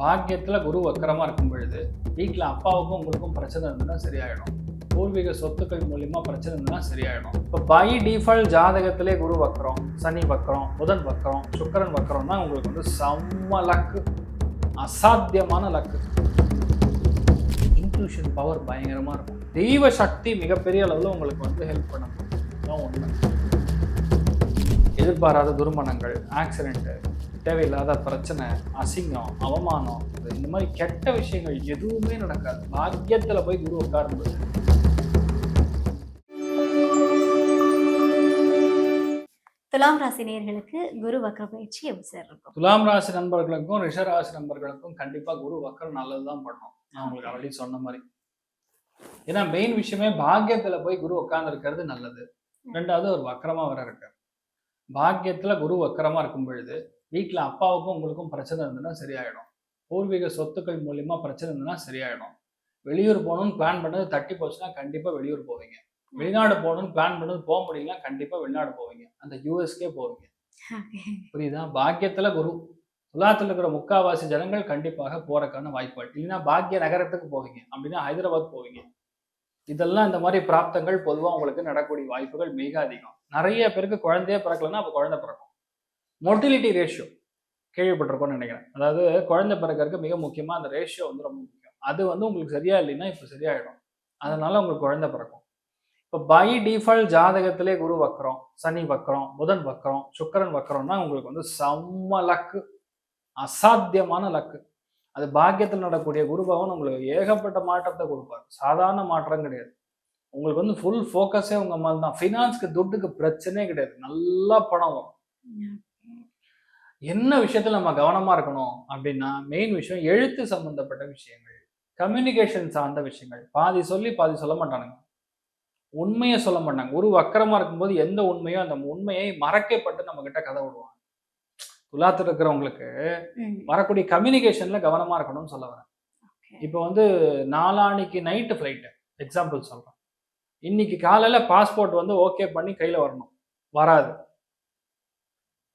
பாக்கியத்தில் குரு வக்கரமாக இருக்கும் பொழுது வீட்டில் அப்பாவுக்கும் உங்களுக்கும் பிரச்சனை இருந்ததுன்னா சரியாயிடும். பூர்வீக சொத்துக்கள் மூலியமாக பிரச்சனை இருந்ததுன்னா சரியாயிடும். இப்போ பை டிஃபால்ட் ஜாதகத்திலே குரு வக்கரம் சனி வக்கரம் புதன் வக்கரம் சுக்கரன் வக்கரம் தான் உங்களுக்கு வந்து செம்ம லக்கு. அசாத்தியமான லக்கு. இன்க்ளூஷன் பவர் பயங்கரமாக இருக்கும். தெய்வ சக்தி மிகப்பெரிய அளவில் உங்களுக்கு வந்து ஹெல்ப் பண்ண ஒன்று எதிர்பாராத துர்மணங்கள் ஆக்சிடென்ட்டு தேவையில்லாத பிரச்சனை அசிங்கம் அவமானம் இந்த மாதிரி கெட்ட விஷயங்கள் எதுவுமே நடக்காது. பாக்கியத்துல போய் குரு உட்காரும்போது துலாம் ராசி நேயர்களுக்கு குரு வக்ர பயிற்சி எப்படி சார் இருக்கும்? துலாம் ராசி நண்பர்களுக்கும் ரிஷராசி நண்பர்களுக்கும் கண்டிப்பா குரு வக்கரம் நல்லது தான் பண்ணும் நான் உங்களுக்கு ஆல்ரெடி சொன்ன மாதிரி. ஏன்னா மெயின் விஷயமே பாக்கியத்துல போய் குரு உட்கார்ந்து நல்லது. ரெண்டாவது ஒரு வக்கரமா வர இருக்காரு பாக்கியத்துல குரு வக்கரமா இருக்கும் பொழுது வீட்டுல அப்பாவுக்கும் உங்களுக்கும் பிரச்சனை இருந்ததுன்னா சரியாயிடும். பூர்வீக சொத்துக்கள் மூலியமா பிரச்சனை இருந்ததுன்னா சரியாயிடும். வெளியூர் போகணும்னு பிளான் பண்ணது தட்டி போச்சுன்னா கண்டிப்பா வெளியூர் போவீங்க. வெளிநாடு போகணும்னு பிளான் பண்ணது போக முடியல கண்டிப்பா வெளிநாடு போவீங்க. அந்த யூஎஸ்கே போவீங்க. புரியுதா? பாக்கியத்துல குரு. துலாத்துல இருக்கிற முக்காவாசி ஜனங்கள் கண்டிப்பாக போறதுக்கான வாய்ப்புகள். இல்லைன்னா பாக்கிய நகரத்துக்கு போவீங்க. அப்படின்னா ஹைதராபாத் போவீங்க. இதெல்லாம் இந்த மாதிரி பிராப்தங்கள் பொதுவாக உங்களுக்கு நடக்கக்கூடிய வாய்ப்புகள் மிக அதிகம். நிறைய பேருக்கு குழந்தையே பிறக்கலன்னா அப்போ குழந்தை பிறக்கும். மொட்டிலிட்டி ரேஷியோ கேள்விப்பட்டிருக்கோம்னு நினைக்கிறேன். அதாவது குழந்தை பிறக்கிறதுக்கு மிக முக்கியமாக அந்த ரேஷியோ வந்து ரொம்ப முக்கியம். அது வந்து உங்களுக்கு சரியா இல்லைன்னா இப்போ சரியாயிடும். அதனால உங்களுக்கு குழந்தை பிறக்கும். இப்போ பை டிஃபால்ட் ஜாதகத்திலே குரு வக்கரம் சனி வக்கரம் புதன் வக்கரம் சுக்கரன் வக்கரம்னா உங்களுக்கு வந்து செம்ம லக்கு. அசாத்தியமான லக்கு. அது பாக்கியத்தில் நடக்கூடிய குரு பகவான் உங்களுக்கு ஏகப்பட்ட மாற்றத்தை கொடுப்பார். சாதாரண மாற்றம் கிடையாது. உங்களுக்கு வந்து ஃபுல் ஃபோக்கஸே உங்கள் மேல தான் ஃபினான்ஸ்க்கு துட்டுக்கு பிரச்சனையே கிடையாது. நல்லா பணம் வரும். என்ன விஷயத்துல நம்ம கவனமா இருக்கணும் அப்படின்னா மெயின் விஷயம் எழுத்து சம்பந்தப்பட்ட விஷயங்கள் கம்யூனிகேஷன் சார்ந்த விஷயங்கள். பாதி சொல்லி பாதி சொல்ல மாட்டானுங்க. உண்மையை சொல்ல மாட்டாங்க. ஒரு வக்கரமா இருக்கும்போது எந்த உண்மையோ அந்த உண்மையை மறைக்கப்பட்டு நம்ம கிட்ட கதை விடுவாங்க. துலாத்துல இருக்கிறவங்களுக்கு வரக்கூடிய கம்யூனிகேஷன்ல கவனமா இருக்கணும்னு சொல்ல வரேன். இப்போ வந்து நாளான்னைக்கு நைட்டு ஃப்ளைட்டு எக்ஸாம்பிள் சொல்றேன். இன்னைக்கு காலையில பாஸ்போர்ட் வந்து ஓகே பண்ணி கையில வரணும். வராது.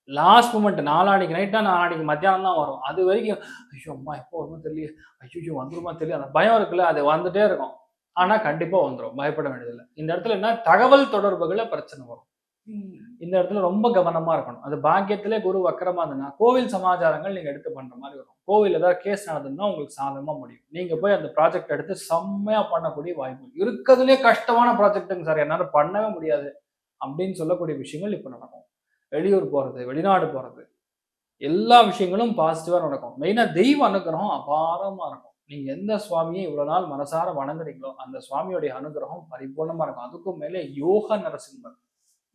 லாஸ்ட் மூமெண்ட் நாளான்னைக்கு நைட்டா நாளான்னைக்கு மத்தியானம் தான் வரும். அது வரைக்கும் ஐயோ அம்மா எப்போ வருமோ தெரியல ஐயோ வந்துருமா தெரியல. அந்த பயம் இருக்குல்ல அது வந்துட்டே இருக்கும். ஆனா கண்டிப்பா வந்துடும் பயப்பட வேண்டியதில்லை. இந்த இடத்துல என்ன தகவல் தொடர்புகள பிரச்சனை வரும். இந்த இடத்துல ரொம்ப கவனமா இருக்கணும். அது பாக்கியத்திலே குரு வக்கரமா இருந்ததுன்னா கோவில் சமாச்சாரங்கள் நீங்க எடுத்து பண்ற மாதிரி வரும். கோவில் ஏதாவது கேஸ் நடந்ததுன்னா உங்களுக்கு சாதகமா முடியும். நீங்க போய் அந்த ப்ராஜெக்ட் எடுத்து செம்மையா பண்ணக்கூடிய வாய்ப்பு இருக்கிறதுலே கஷ்டமான ப்ராஜெக்ட்டுங்க சார். என்னால பண்ணவே முடியாது. அப்படின்னு சொல்லக்கூடிய விஷயங்கள் இப்ப நடக்கும். வெளியூர் போறது வெளிநாடு போறது. எல்லா விஷயங்களும் பாசிட்டிவா நடக்கும். மெயினா தெய்வ அனுகிரகம் அபாரமா இருக்கும். நீங்க எந்த சுவாமியை இவ்வளவு நாள் மனசார வணங்குறீங்களோ அந்த சுவாமியோடைய அனுகிரகம் பரிபூர்ணமா இருக்கும். அதுக்கும் மேலே யோக நரசிம்மர்.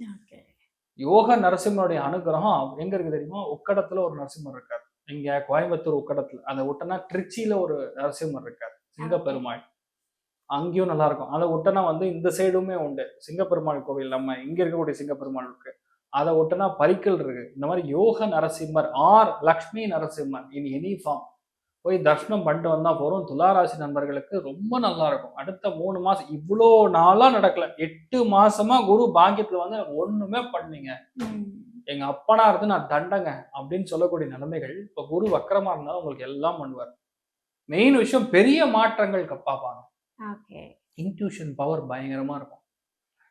Okay. யோக நரசிம்மருடைய அனுகிரகம் எங்க இருக்கு தெரியுமா? உக்கடத்துல ஒரு நரசிம்மர் இருக்கார். இங்க கோயம்புத்தூர் உக்கடத்துல. அதை விட்டனா திருச்சியில ஒரு நரசிம்மர் இருக்கார். சிங்கப்பெருமாள். அங்கேயும் நல்லா இருக்கும். அதை விட்டனா வந்து இந்த சைடுமே உண்டு. சிங்கப்பெருமாள் கோவில். நம்ம இங்க இருக்கக்கூடிய சிங்கப்பெருமாள் இருக்கு. அதை விட்டனா பரிக்கல் இருக்கு. இந்த மாதிரி Yoga Narasimhar or Lakshmi Narasimhar in any form போய் தர்ஷனம் பண்ணிட்டு வந்தா போறோம் துளாராசி நண்பர்களுக்கு ரொம்ப நல்லா இருக்கும். அடுத்த மூணு மாசம் இவ்வளோ நாளா நடக்கல. எட்டு மாசமா குரு பாக்கியத்துல வந்து எனக்கு ஒண்ணுமே பண்ணீங்க. ம், எங்க அப்பனா இருந்து நான் தண்டங்க அப்படின்னு சொல்லக்கூடிய நிலைமைகள் இப்ப குரு வக்கரமா இருந்தாலும் உங்களுக்கு எல்லாம் பண்ணுவார். மெயின் விஷயம் பெரிய மாற்றங்கள் பார்ப்பாங்க. இன்ட்யூஷன் பவர் பயங்கரமா இருக்கும்.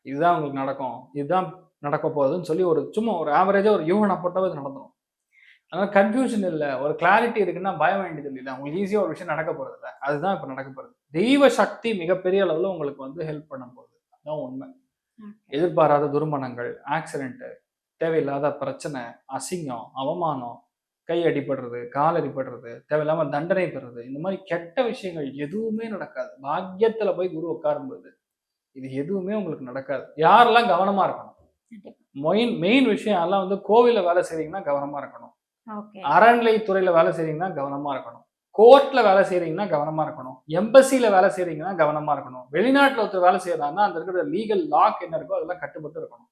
இதுதான் உங்களுக்கு நடக்கும். இதுதான் நடக்க போகுதுன்னு சொல்லி ஒரு சும்மா ஒரு ஆவரேஜா ஒரு யூகனை போட்டாவே இது நடந்துடும் அதனால கன்ஃபியூஷன் இல்லை ஒரு கிளாரிட்டி இருக்குன்னா பயம் வேண்டியது இல்லை. உங்களுக்கு ஈஸியாக ஒரு விஷயம் நடக்க போறது இல்லை. அதுதான் இப்போ நடக்க போறது. தெய்வ சக்தி மிகப்பெரிய அளவில் உங்களுக்கு வந்து ஹெல்ப் பண்ண போகுது. அதுதான் உண்மை. எதிர்பாராத துர்மணங்கள் ஆக்சிடென்ட்டு தேவையில்லாத பிரச்சனை அசிங்கம் அவமானம் கை அடிபடுறது கால் அடிபடுறது தேவையில்லாம தண்டனை பெறுறது இந்த மாதிரி கெட்ட விஷயங்கள் எதுவுமே நடக்காது. பாக்கியத்துல போய் குரு உட்காரும்போது இது எதுவுமே உங்களுக்கு நடக்காது. யாரெல்லாம் கவனமா இருக்கணும். மெயின் மெயின் விஷயம் எல்லாம் வந்து கோவில்ல வேலை செய்றீங்கன்னா கவனமா இருக்கணும். Okay. அறநிலைத்துறையில வேலை செய்றீங்கன்னா கவனமா இருக்கணும். கோர்ட்ல வேலை செய்றீங்கன்னா கவனமா இருக்கணும். எம்பசில வேலை செய்றீங்கன்னா கவனமா இருக்கணும். வெளிநாட்டுல ஒருத்தர் வேலை செய்யறாங்கன்னா அந்த இருக்கிற லீகல் லாக் என்ன இருக்கோ அதெல்லாம் கட்டுப்பட்டு இருக்கணும்.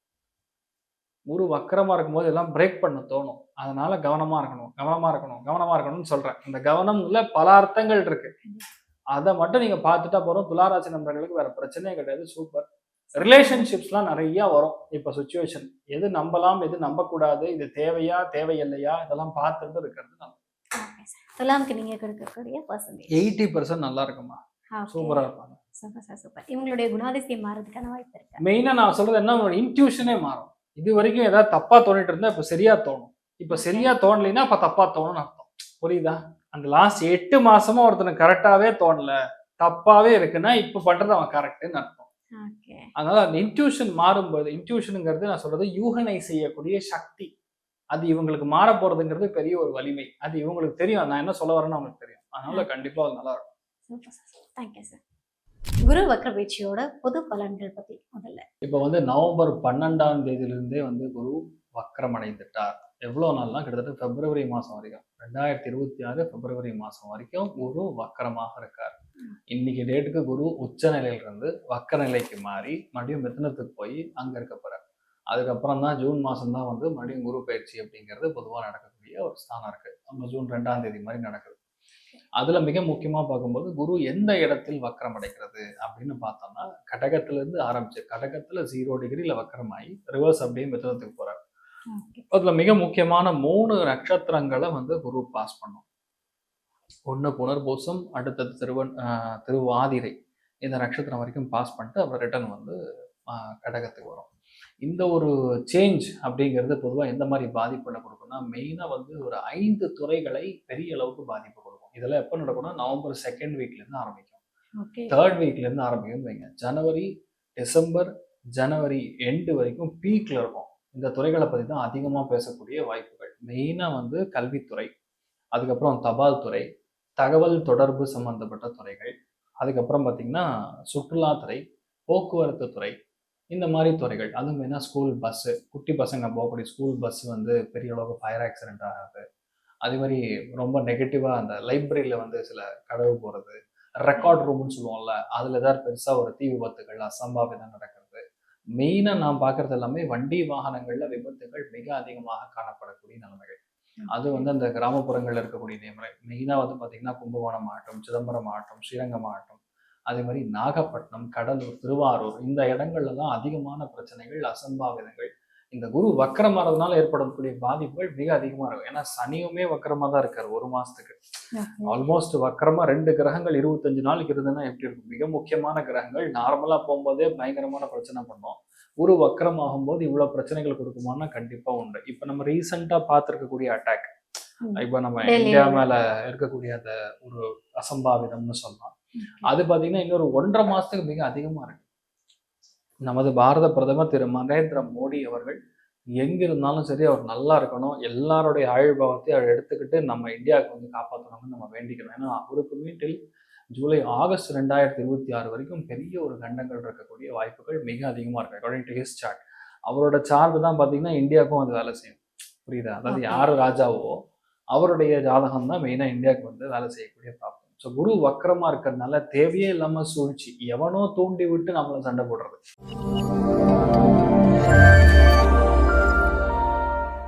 குரு வக்கரமா இருக்கும்போது எல்லாம் பிரேக் பண்ண தோணும். அதனால கவனமா இருக்கணும். கவனமா இருக்கணும். கவனமா இருக்கணும்னு சொல்றேன். இந்த கவனம்ல பல அர்த்தங்கள் இருக்கு. அதை மட்டும் நீங்க பார்த்துட்டா போறோம் துளாராசி நண்பர்களுக்கு வேற பிரச்சனையே கிடையாது. சூப்பர் ரிலேஷன்ஷிப்ஸ்லாம் நிறைய வரும். இப்போ சுச்சுவேஷன் எது நம்பலாம் எது நம்பக்கூடாது இது தேவையா தேவையில்லையா இதெல்லாம் பார்த்துட்டு இருக்கிறது நல்லது. துலாமுக்கு நீங்க கொடுக்கக்கூடிய பர்சன்டேஜ் எயிட்டி பர்சன்ட் நல்லா இருக்குமா சூப்பரா இருப்பாங்க. Super sir super. இவங்களுடைய குணாதிசயம் மாறதுக்கான வாய்ப்பு இருக்கு? மெயினா நான் சொல்றது என்ன இன்ட்யூஷனே மாறும். இது வரைக்கும் ஏதாவது தப்பா தோணிட்டு இருந்தா இப்ப சரியா தோணும். இப்ப சரியா தோணலைன்னா அப்ப தப்பா தோணும்னு அர்த்தம். புரியுதா? அந்த லாஸ்ட் எட்டு மாசமா ஒருத்தனுக்கு கரெக்டாவே தோணல தப்பாவே இருக்குன்னா இப்ப பண்றது அவன் கரெக்ட்னு அர்த்தம். அதனால அந்த இன்ட்யூஷன் மாறும்போது இன்ட்யூஷனுங்கிறது நான் சொல்றது யூகனை செய்யக்கூடிய சக்தி. அது இவங்களுக்கு மாற போறதுங்கிறது பெரிய ஒரு வலிமை. அது இவங்களுக்கு தெரியும். நான் என்ன சொல்ல வரேன்னு அவங்களுக்கு தெரியும். அதனால கண்டிப்பா அது நல்லா இருக்கும். தேங்க்யூ சார் குரு பொது பலன்கள் பத்தி முதல்ல. இப்போ வந்து நவம்பர் பன்னெண்டாம் தேதியிலிருந்தே வந்து குரு வக்கரம் அடைந்துட்டார் எவ்வளோ நாள்னா கிட்டத்தட்ட பிப்ரவரி மாதம் வரைக்கும். ரெண்டாயிரத்தி இருபத்தி ஆறு பிப்ரவரி மாதம் வரைக்கும் குரு வக்கரமாக இருக்கார். இன்னைக்கு டேட்டுக்கு குரு உச்ச நிலையிலிருந்து வக்கர நிலைக்கு மாறி மறுபடியும் மிதனத்துக்கு போய் அங்கே இருக்க போகிறார் அதுக்கப்புறம் தான் ஜூன் மாதம் தான் வந்து மறுபடியும் குரு பயிற்சி அப்படிங்கிறது பொதுவாக நடக்கக்கூடிய ஒரு ஸ்தானம் இருக்குது நம்ம ஜூன் ரெண்டாம் தேதி மாதிரி நடக்குது. அதுல மிக முக்கியமா பார்க்கும்போது குரு எந்த இடத்தில் வக்கரம் அடைகிறது அப்படின்னு பார்த்தோம்னா கடகத்திலேருந்து ஆரம்பிச்சு கடகத்துல ஜீரோ டிகிரியில் வக்கரமாகி ரிவர்ஸ் அப்படியே மிதனத்துக்கு போறார். அதுல மிக முக்கியமான மூணு நட்சத்திரங்களை வந்து குரு பாஸ் பண்ணும் ஒண்ணு புனர்பூசம் அடுத்தது திருவன் திருவாதிரை. இந்த நட்சத்திரம் வரைக்கும் பாஸ் பண்ணிட்டு அப்புறம் ரிட்டர்ன் வந்து கடகத்துக்கு வரும். இந்த ஒரு சேஞ்ச் அப்படிங்கிறது பொதுவாக எந்த மாதிரி பாதிப்புகளை கொடுக்கும்னா மெயினாக வந்து ஒரு ஐந்து துறைகளை பெரிய அளவுக்கு பாதிப்பு கொடுக்கும். இதெல்லாம் எப்போ நடக்கும்னா நவம்பர் செகண்ட் வீக்லேருந்து ஆரம்பிக்கும். தேர்ட் வீக்லேருந்து ஆரம்பிக்கும் வைங்க. ஜனவரி டிசம்பர் ஜனவரி எண்டு வரைக்கும் பீக்ல இருக்கும். இந்த துறைகளை பற்றி தான் அதிகமாக பேசக்கூடிய வாய்ப்புகள். மெயினாக வந்து கல்வித்துறை அதுக்கப்புறம் தபால் துறை தகவல் தொடர்பு சம்பந்தப்பட்ட துறைகள் அதுக்கப்புறம் பார்த்திங்கன்னா சுற்றுலாத்துறை போக்குவரத்து துறை இந்த மாதிரி துறைகள். அதுவும் மெயினாக ஸ்கூல் பஸ்ஸு குட்டி பசங்க போகக்கூடிய ஸ்கூல் பஸ் வந்து பெரிய அளவுக்கு ஃபயர் ஆக்சிடென்ட் ஆகாது. அதே மாதிரி ரொம்ப நெகட்டிவாக அந்த லைப்ரரியில் வந்து சில கடவு போகிறது ரெக்கார்ட் ரூம்னு சொல்லுவோம்ல அதில் ஏதாவது பெருசாக ஒரு தீ விபத்துகள் அசம்பாவிதம் நடக்கிறது மெயினாக நான் பார்க்குறது எல்லாமே வண்டி வாகனங்களில் விபத்துகள் மிக அதிகமாக காணப்படக்கூடிய நிலைமைகள். அது வந்து அந்த கிராமப்புறங்களில் இருக்கக்கூடிய நிலைமை மெயினாக வந்து பார்த்தீங்கன்னா கும்பகோணம் மாவட்டம் சிதம்பரம் மாவட்டம் ஸ்ரீரங்கம் மாவட்டம் அதே மாதிரி நாகப்பட்டினம் கடலூர் திருவாரூர் இந்த இடங்கள்ல தான் அதிகமான பிரச்சனைகள் அசம்பாவிதங்கள் இந்த குரு வக்கரமாறதுனால ஏற்படக்கூடிய பாதிப்புகள் மிக அதிகமா இருக்கும். ஏன்னா சனியுமே வக்கரமா தான் இருக்காரு ஒரு மாசத்துக்கு. ஆல்மோஸ்ட் வக்கரமா ரெண்டு கிரகங்கள் இருபத்தஞ்சு நாளைக்கு இருந்ததுன்னா எப்படி இருக்கும்? மிக முக்கியமான கிரகங்கள். நார்மலா போகும்போதே பயங்கரமான பிரச்சனை பண்ணும். குரு வக்கரம் ஆகும்போது இவ்வளவு பிரச்சனைகள் கொடுக்குமான்னா கண்டிப்பா உண்டு. இப்ப நம்ம ரீசெண்டா பார்த்திருக்கக்கூடிய அட்டாக் இப்ப நம்ம. இந்தியா மேல இருக்கக்கூடிய அந்த ஒரு அசம்பாவிதம்னு சொல்லலாம். அது பாத்தீங்கன்னா இன்னொரு ஒன்றரை மாசத்துக்கு மிக அதிகமா இருக்கு. நமது பாரத பிரதமர் திரு. நரேந்திர மோடி அவர்கள் எங்க இருந்தாலும் சரி அவர் நல்லா இருக்கணும். எல்லாருடைய ஆயுள்பாவத்தையும் அவர் எடுத்துக்கிட்டு நம்ம இந்தியாவுக்கு வந்து காப்பாற்றணும்னு நம்ம வேண்டிக்கணும் ஏன்னா அவருக்கு மீட்டில் ஜூலை ஆகஸ்ட் ரெண்டாயிரத்தி இருபத்தி ஆறு வரைக்கும் பெரிய ஒரு கண்டங்கள் இருக்கக்கூடிய வாய்ப்புகள் மிக அதிகமா இருக்கு. அக்கார்டிங் டு ஹிஸ் சார்ட் அவரோட சார்ட் தான் பாத்தீங்கன்னா இந்தியாவுக்கும் அது வேலை செய்யும். புரியுதா? அதாவது. யார் ராஜாவோ அவருடைய ஜாதகம் தான் மெயினா இந்தியாவுக்கு வந்து வேலை செய்யக்கூடிய பிராப்தம் ஸோ குரு வக்கரமா இருக்கிறதுனால தேவையே இல்லாம சூழ்ச்சி. எவனோ தூண்டி விட்டு நம்மள சண்டை போடுறது.